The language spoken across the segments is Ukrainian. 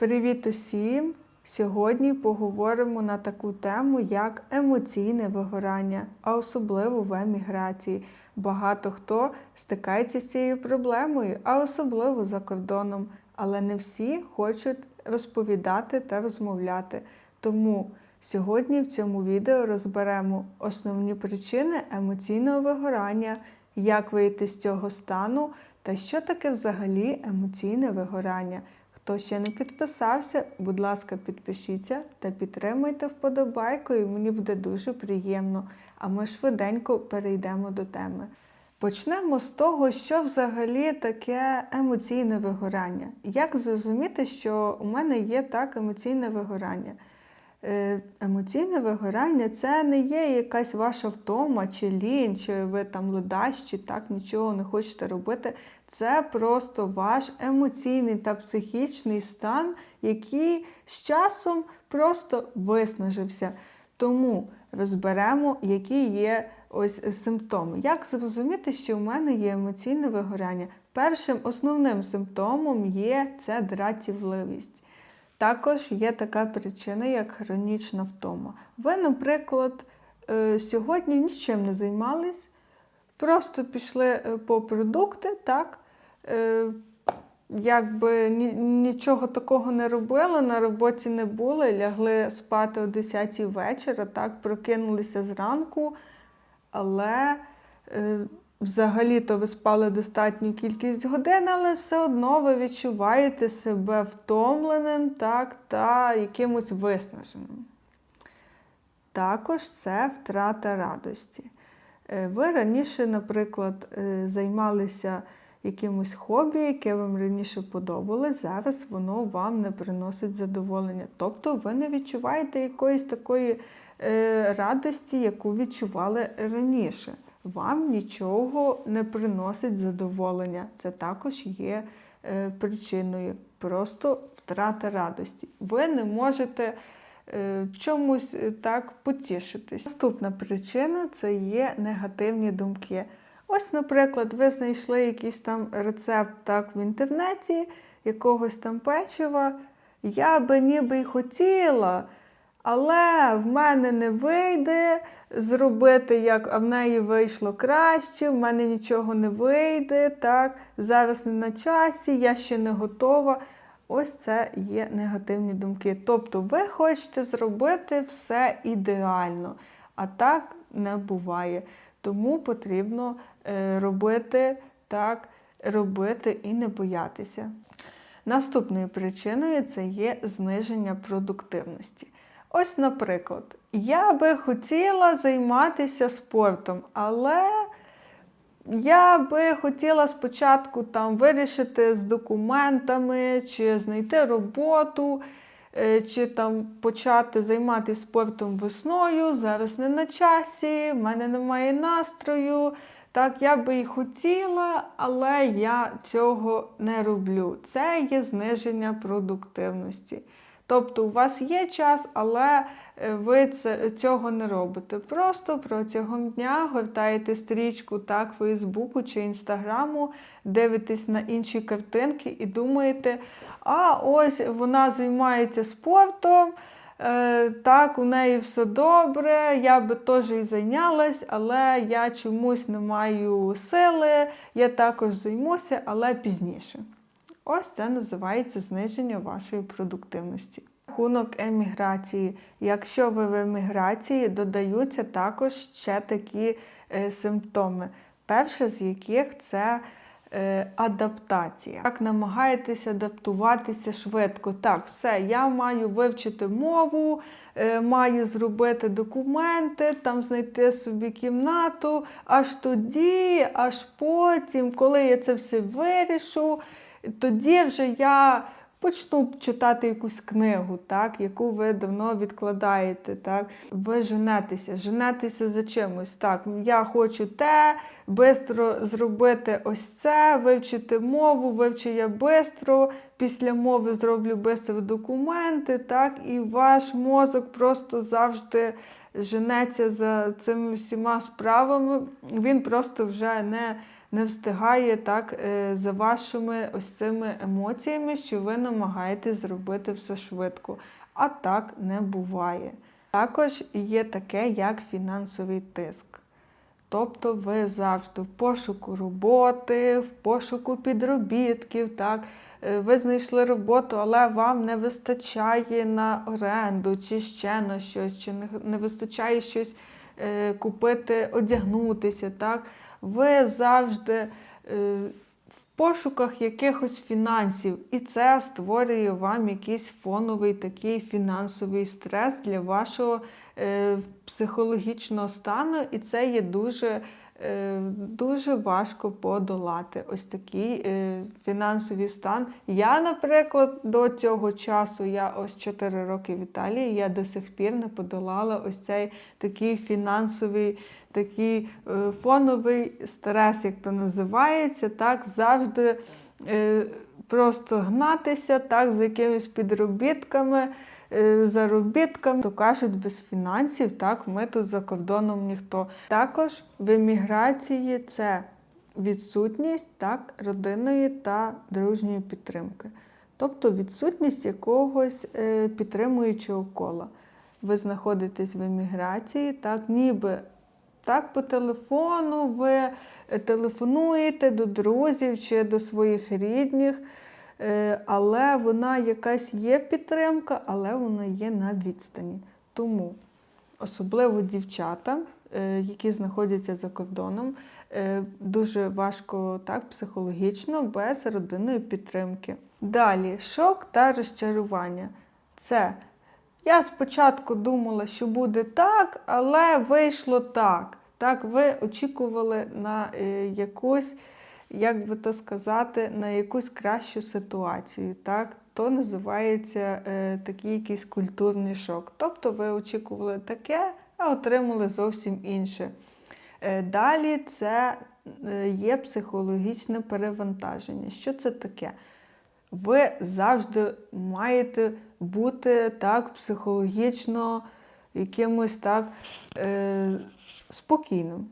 Привіт усім! Сьогодні поговоримо на таку тему, як емоційне вигорання, а особливо в еміграції. Багато хто стикається з цією проблемою, а особливо за кордоном. Але не всі хочуть розповідати та розмовляти. Тому сьогодні в цьому відео розберемо основні причини емоційного вигорання, як вийти з цього стану та що таке взагалі емоційне вигорання. Хто ще не підписався, будь ласка, підпишіться та підтримайте вподобайкою, мені буде дуже приємно. А ми швиденько перейдемо до теми. Почнемо з того, що взагалі таке емоційне вигорання. Як зрозуміти, що у мене є так емоційне вигорання? Е, Емоційне вигорання це не є якась ваша втома чи лінь, чи ви там ледач, чи так нічого не хочете робити. Це просто ваш емоційний та психічний стан, який з часом просто виснажився. Тому розберемо, які є ось симптоми. Як зрозуміти, що в мене є емоційне вигорання? Першим основним симптомом є це дратівливість. Також є така причина, як хронічна втома. Ви, наприклад, е, сьогодні нічим не займались, просто пішли е, по продукти, так? Е, Якби нічого такого не робили, на роботі не були, лягли спати о 10 вечора, так, прокинулися зранку, але взагалі-то ви спали достатню кількість годин, але все одно ви відчуваєте себе втомленим так, та якимось виснаженим. Також це втрата радості. Е, Ви раніше, наприклад, е, займалися якимось хобі, яке вам раніше подобалось, зараз воно вам не приносить задоволення. Тобто ви не відчуваєте якоїсь такої е, радості, яку відчували раніше. Вам нічого не приносить задоволення. Це також є е, причиною. Просто втрата радості. Ви не можете е, чомусь е, так потішитись. Наступна причина це є негативні думки. Ось, наприклад, ви знайшли якийсь там рецепт так в інтернеті, якогось там печива. Я би ніби й хотіла, але в мене не вийде зробити, як в неї вийшло краще, в мене нічого не вийде, так, зараз не на часі, я ще не готова. Ось це є негативні думки. Тобто ви хочете зробити все ідеально, а так не буває. Тому потрібно е, робити так, робити і не боятися. Наступною причиною це є зниження продуктивності. Ось, наприклад, я би хотіла займатися спортом, але я би хотіла спочатку там вирішити з документами, чи знайти роботу, е, чи там почати займатися спортом весною. Зараз не на часі, в мене немає настрою. Так, я би і хотіла, але я цього не роблю. Це є зниження продуктивності. Тобто у вас є час, але е, ви це, цього не робите. Просто протягом дня гортаєте стрічку так, Фейсбуку чи Інстаграму, дивитесь на інші картинки і думаєте, а ось вона займається спортом. Е, так, у неї все добре, я би теж і зайнялась, але я чомусь не маю сили, я також займуся, але пізніше. Ось це називається зниження вашої продуктивності. Рахунок еміграції. Якщо ви в еміграції, додаються також ще такі е, симптоми. Перше з яких це е, адаптація. Так, намагаєтесь адаптуватися швидко. Так, все, я маю вивчити мову, е, маю зробити документи, там знайти собі кімнату, аж тоді, аж потім, коли я це все вирішу, тоді вже я почну читати якусь книгу, так, яку ви давно відкладаєте. Так. Ви женетеся, женетеся за чимось. Так, я хочу те, швидко зробити ось це, вивчити мову, вивчу я швидко, після мови зроблю швидко документи, так, і ваш мозок просто завжди женеться за цими всіма справами. Він просто вже не не встигає так е, за вашими ось цими емоціями, що ви намагаєтесь зробити все швидко. А так не буває. Також є таке, як фінансовий тиск. Тобто ви завжди в пошуку роботи, в пошуку підробітків, так? Е, ви знайшли роботу, але вам не вистачає на оренду чи ще на щось, чи не, вистачає щось е, купити, одягнутися. Так? Ви завжди е, в пошуках якихось фінансів, і це створює вам якийсь фоновий такий фінансовий стрес для вашого е, психологічного стану, і це є дуже, е, дуже важко подолати. Ось такий фінансовий стан. Я, наприклад, до цього часу, я ось 4 роки в Італії, я до сих пір не подолала ось цей такий фінансовий. Такий е, фоновий стрес, як то називається, так завжди е, просто гнатися так, за якимись підробітками, е, заробітками. То кажуть, без фінансів так, ми тут за кордоном ніхто. Також в еміграції це відсутність так, родинної та дружньої підтримки. Тобто відсутність якогось підтримуючого кола. Ви знаходитесь в еміграції, так, ніби так, по телефону ви е, телефонуєте до друзів чи до своїх рідних, е, але вона якась є підтримка, але вона є на відстані. Тому особливо дівчата, е, які знаходяться за кордоном, дуже важко так психологічно без родинної підтримки. Далі шок та розчарування. Це я спочатку думала, що буде так, але вийшло так. Так, ви очікували на е, якусь, як би то сказати, на якусь кращу ситуацію. Так? То називається е, такий якийсь культурний шок. Тобто ви очікували таке, а отримали зовсім інше. Е, далі це е, є психологічне перевантаження. Що це таке? ви завжди маєте бути так психологічно якимось так е, спокійним.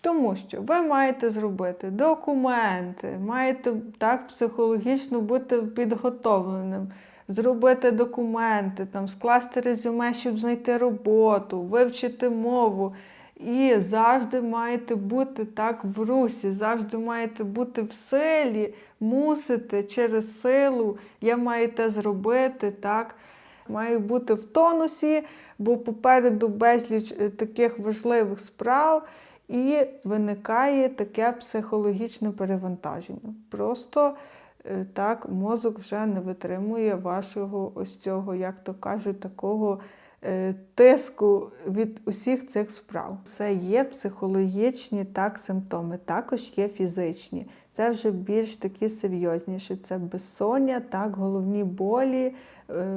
Тому що ви маєте зробити документи, маєте так психологічно бути підготовленим, зробити документи, там, скласти резюме, щоб знайти роботу, вивчити мову. І завжди маєте бути так в русі, завжди маєте бути в силі, мусите через силу, я маю те зробити, так. Маю бути в тонусі, бо попереду безліч е, таких важливих справ, і виникає таке психологічне перевантаження. Просто е, так мозок вже не витримує вашого ось цього, як то кажуть, такого е, тиску від усіх цих справ. Це є психологічні так симптоми, також є фізичні. Це вже більш такі серйозніші. Це безсоння, так, головні болі, е,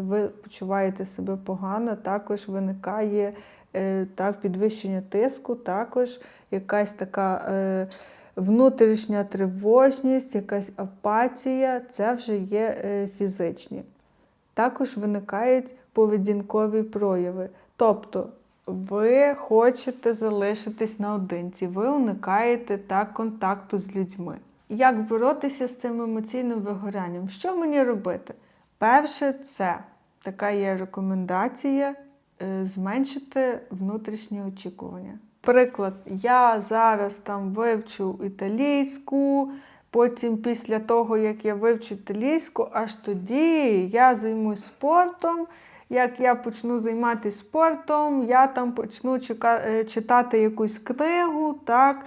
ви почуваєте себе погано, також виникає е, так, підвищення тиску, також якась така е, внутрішня тривожність, якась апатія, це вже є фізичні. Також виникають поведінкові прояви. Тобто ви хочете залишитись наодинці, ви уникаєте так контакту з людьми. Як боротися з цим емоційним вигорянням? Що мені робити? Перше, це така є рекомендація е, зменшити внутрішні очікування. Приклад, я зараз там вивчу італійську, потім після того, як я вивчу італійську, аж тоді я займусь спортом. Як я почну займатися спортом, я там почну е, читати якусь книгу, так,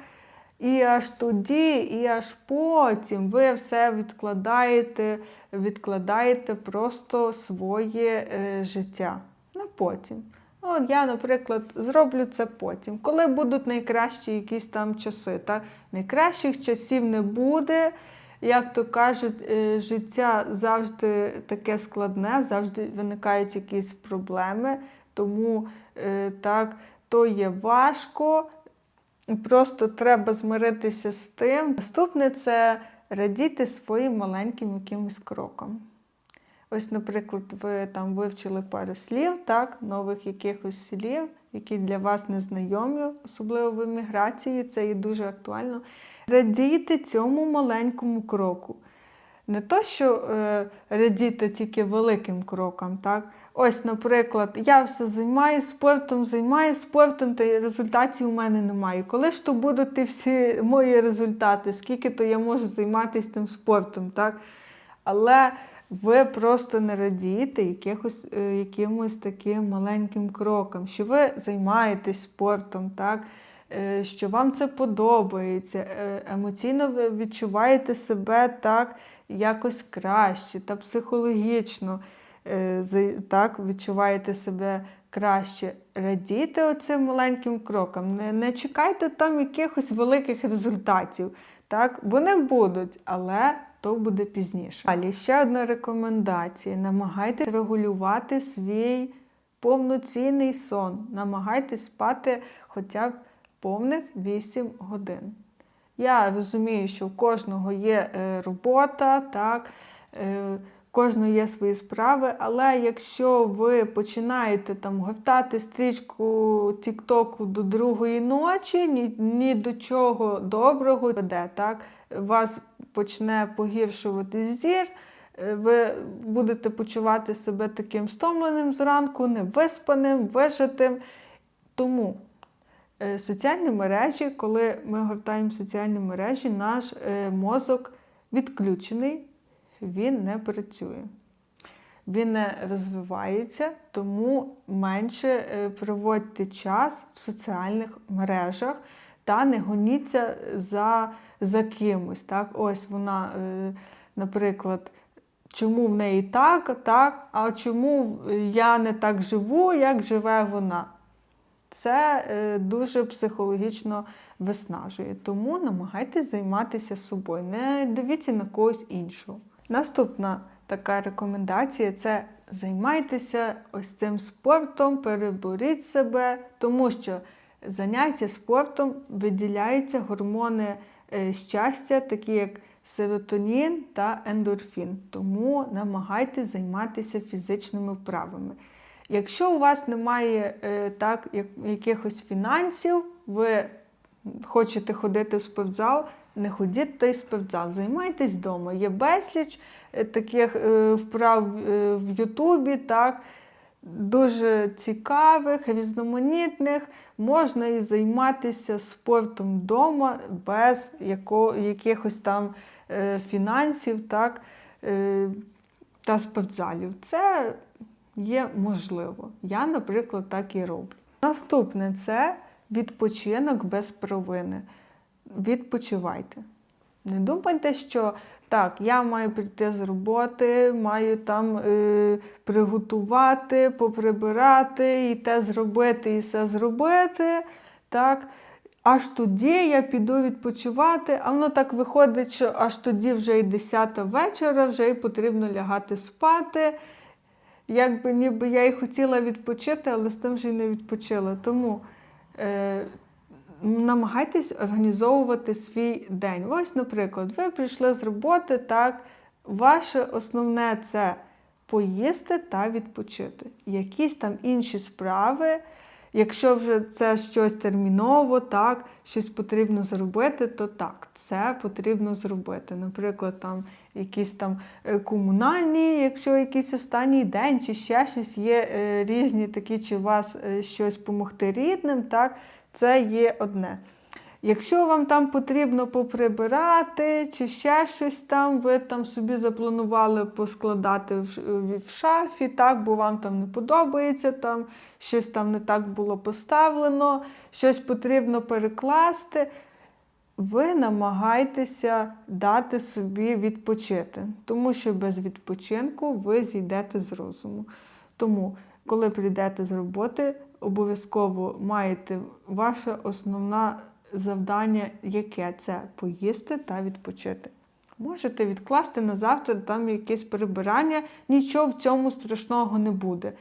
і аж тоді, і аж потім ви все відкладаєте, відкладаєте просто своє е, життя на потім. Ну, Я, наприклад, зроблю це потім. Коли будуть найкращі якісь там часи. Та Найкращих часів не буде. Як то кажуть, е, життя завжди таке складне, завжди виникають якісь проблеми, тому е, так, то є важко. Просто треба змиритися з тим. Наступне це радіти своїм маленьким якимось кроком. Ось, наприклад, ви там вивчили пару слів, так, нових якихось слів, які для вас незнайомі, особливо в еміграції, це є дуже актуально. Радійте цьому маленькому кроку. Не то, що е, радіти тільки великим крокам, так? Ось, наприклад, я все займаюся спортом, займаюся спортом, то результатів у мене немає. Коли ж то будуть ті всі мої результати, скільки то я можу займатися тим спортом, так? Але ви просто не радієте якихось, е, якимось таким маленьким кроком, що ви займаєтесь спортом, так? Е, що вам це подобається, е, емоційно ви відчуваєте себе так якось краще та психологічно так відчуваєте себе краще. Радійте оцим маленьким кроком. Не, не чекайте там якихось великих результатів. Так, вони будуть, але то буде пізніше. Далі ще одна рекомендація: намагайтесь регулювати свій повноцінний сон. Намагайтесь спати хоча б повних 8 годин. Я розумію, що у кожного є е, робота, так, е, у кожного є свої справи, але якщо ви починаєте там гортати стрічку Тіктоку до другої ночі, ні, ні до чого доброго веде, так, вас почне погіршувати зір, е, ви будете почувати себе таким стомленим зранку, невиспаним, вижатим. Тому Е, Соціальні мережі, коли ми гортаємо соціальні мережі, наш е, мозок відключений, він не працює. Він не розвивається, тому менше е, проводьте час в соціальних мережах та не гоніться за, за кимось. Так? Ось вона, е, наприклад, чому в неї так, так, а чому я не так живу, як живе вона. Це е, дуже психологічно виснажує. Тому намагайтесь займатися собою, не дивіться на когось іншого. Наступна така рекомендація це займайтеся ось цим спортом, переборіть себе, тому що заняття спортом виділяються гормони е, щастя, такі як серотонін та ендорфін. Тому намагайтесь займатися фізичними вправами. Якщо у вас немає е, так, якихось фінансів, ви хочете ходити в спортзал, не ходіть в той спортзал, займайтесь вдома. Є безліч е, таких е, вправ е, в Ютубі, так, дуже цікавих, різноманітних. Можна і займатися спортом вдома без яко, якихось там фінансів так, та спортзалів. Це є можливо. Я, наприклад, так і роблю. Наступне це відпочинок без провини. Відпочивайте. Не думайте, що так, я маю прийти з роботи, маю там е, приготувати, поприбирати, і те зробити, і все зробити. Так. Аж тоді я піду відпочивати, а воно так виходить, що аж тоді вже і 10 вечора, вже і потрібно лягати спати. Якби ніби я і хотіла відпочити, але з тим вже й не відпочила. Тому е, намагайтесь організовувати свій день. Ось, наприклад, ви прийшли з роботи, так, ваше основне це поїсти та відпочити. Якісь там інші справи. Якщо вже це щось терміново, так, щось потрібно зробити, то так, це потрібно зробити. Наприклад, там якісь там е, комунальні, якщо якийсь останній день, чи ще щось є е, різні такі, чи у вас е, щось допомогти рідним, так, це є одне. Якщо вам там потрібно поприбирати, чи ще щось там, ви там собі запланували поскладати в, шафі, так, бо вам там не подобається, там щось там не так було поставлено, щось потрібно перекласти. Ви намагайтеся дати собі відпочити, тому що без відпочинку ви зійдете з розуму. Тому, коли прийдете з роботи, обов'язково маєте ваше основне завдання, яке це поїсти та відпочити. Можете відкласти на завтра там якесь прибирання, нічого в цьому страшного не буде.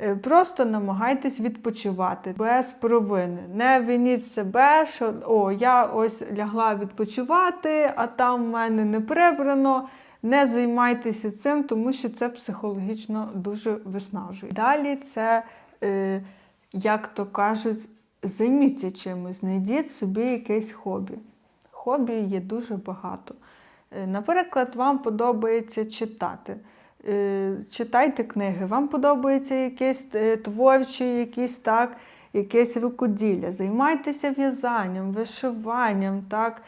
Е, Просто намагайтесь відпочивати без провини. Не виніть себе, що о, я ось лягла відпочивати, а там в мене не прибрано. не займайтеся цим, тому що це психологічно дуже виснажує. Далі це, е, як то кажуть, займіться чимось, знайдіть собі якесь хобі. Хобі є дуже багато. Е, Наприклад, вам подобається читати. Е, Читайте книги, вам подобається якесь е, творче, якісь так, якесь рукоділля. Займайтеся в'язанням, вишиванням, так,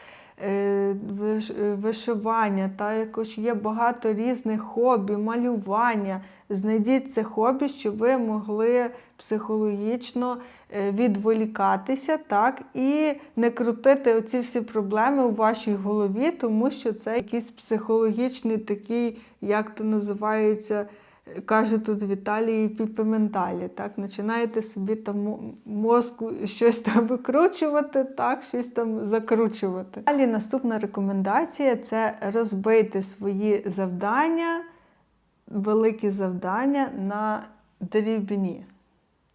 вишивання, також є багато різних хобі, малювання. Знайдіть це хобі, щоб ви могли психологічно е, відволікатися, так, і не крутити оці всі проблеми у вашій голові, тому що це якийсь психологічний такий, як то називається, е, каже тут Віталій піпементалі. Так, починаєте собі там мозку щось там викручувати, так, щось там закручувати. Далі наступна рекомендація це розбити свої завдання, великі завдання на дрібні.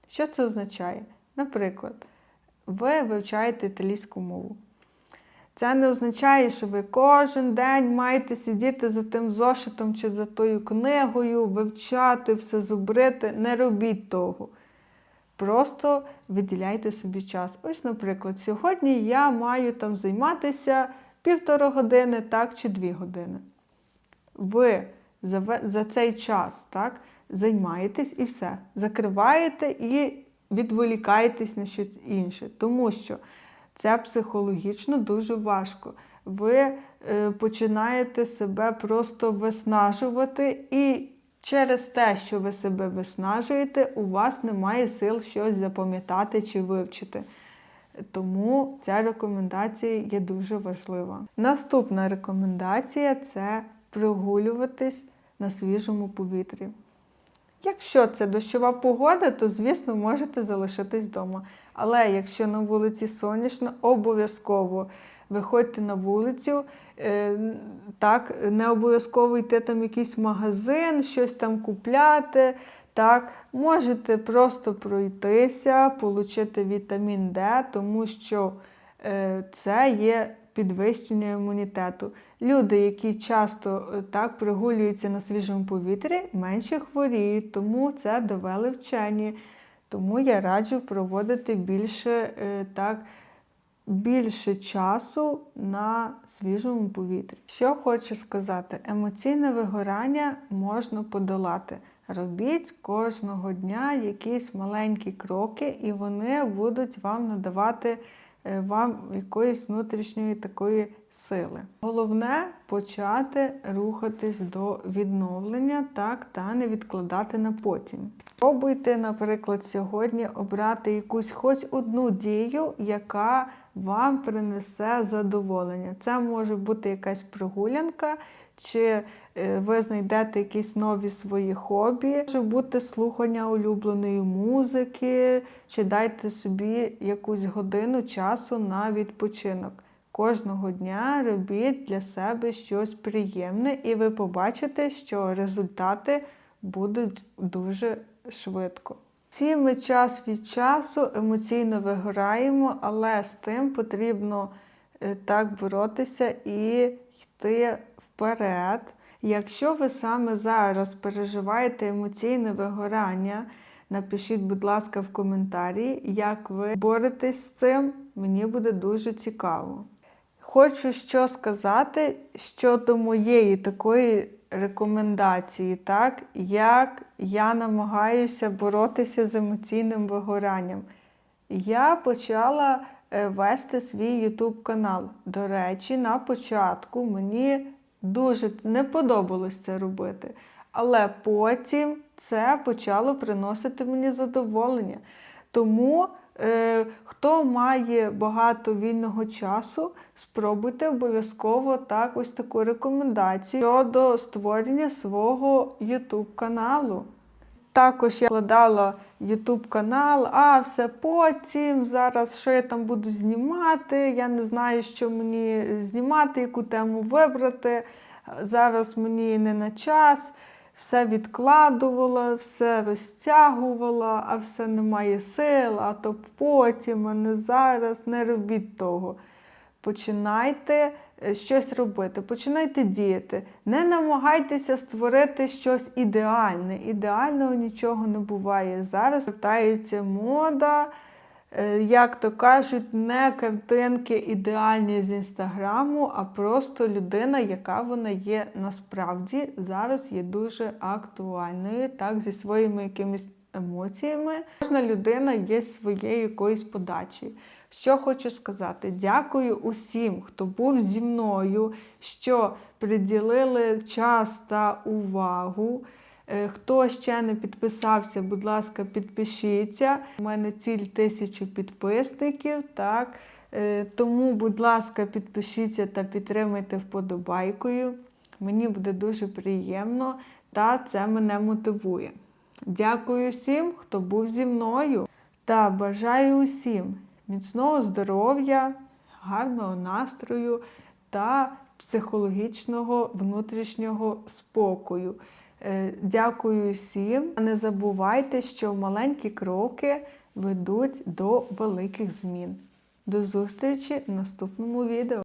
Що це означає? Наприклад, ви вивчаєте італійську мову. Це не означає, що ви кожен день маєте сидіти за тим зошитом чи за тою книгою, вивчати, все зубрити. Не робіть того. Просто виділяйте собі час. Ось, наприклад, сьогодні я маю там займатися півтора години, так, чи дві години. Ви за, цей час так, займаєтесь і все. Закриваєте і відволікаєтесь на щось інше. Тому що це психологічно дуже важко. Ви е, починаєте себе просто виснажувати, і через те, що ви себе виснажуєте, у вас немає сил щось запам'ятати чи вивчити. Тому ця рекомендація є дуже важлива. Наступна рекомендація це прогулюватись на свіжому повітрі. Якщо це дощова погода, то звісно можете залишитись вдома. Але якщо на вулиці сонячно, обов'язково виходьте на вулицю. Е, Так, не обов'язково йти там в якийсь магазин, щось там купляти. Так, можете просто пройтися, отримати вітамін Д, тому що е, це є підвищення імунітету. Люди, які часто е, так прогулюються на свіжому повітрі, менше хворіють, тому це довели вчені. Тому я раджу проводити більше е, так. Більше часу на свіжому повітрі. Що хочу сказати, емоційне вигорання можна подолати. Робіть кожного дня якісь маленькі кроки, і вони будуть вам надавати вам якоїсь внутрішньої такої сили. Головне почати рухатись до відновлення, так, та не відкладати на потім. Спробуйте, наприклад, сьогодні обрати якусь хоч одну дію, яка вам принесе задоволення. Це може бути якась прогулянка, чи е, ви знайдете якісь нові свої хобі, може бути слухання улюбленої музики, чи дайте собі якусь годину часу на відпочинок. Кожного дня робіть для себе щось приємне, і ви побачите, що результати будуть дуже швидко. Всі ми час від часу емоційно вигораємо, але з тим потрібно е, так боротися і йти вперед. Якщо ви саме зараз переживаєте емоційне вигорання, напишіть, будь ласка, в коментарі, як ви боретесь з цим. Мені буде дуже цікаво. Хочу що сказати щодо моєї такої рекомендації, так, як я намагаюся боротися з емоційним вигоранням. Я почала е, вести свій YouTube канал. До речі, на початку мені дуже не подобалось це робити. Але потім це почало приносити мені задоволення. Тому, е, хто має багато вільного часу, спробуйте обов'язково так ось таку рекомендацію щодо створення свого YouTube каналу. Також я вкладала YouTube канал, а все потім. Зараз що я там буду знімати? Я не знаю, що мені знімати, яку тему вибрати. Зараз мені не на час. Все відкладувала, все розтягувала, а все немає сил, а то потім, а не зараз. Не робіть того. Починайте е, щось робити, починайте діяти. Не намагайтеся створити щось ідеальне. Ідеального нічого не буває. Зараз вертається мода. Е, Як то кажуть, не картинки ідеальні з інстаграму, а просто людина, яка вона є насправді зараз є дуже актуальною, так, зі своїми якимись емоціями. Кожна людина є своєю якоюсь подачею. Що хочу сказати, дякую усім, хто був зі мною, що приділили час та увагу. Е, Хто ще не підписався, будь ласка, підпишіться. У мене ціль тисячу підписників. Так? Е, Тому, будь ласка, підпишіться та підтримайте вподобайкою. Мені буде дуже приємно, та це мене мотивує. Дякую всім, хто був зі мною. Та бажаю усім міцного здоров'я, гарного настрою та психологічного внутрішнього спокою. Е, Дякую всім. Не забувайте, що маленькі кроки ведуть до великих змін. До зустрічі в наступному відео.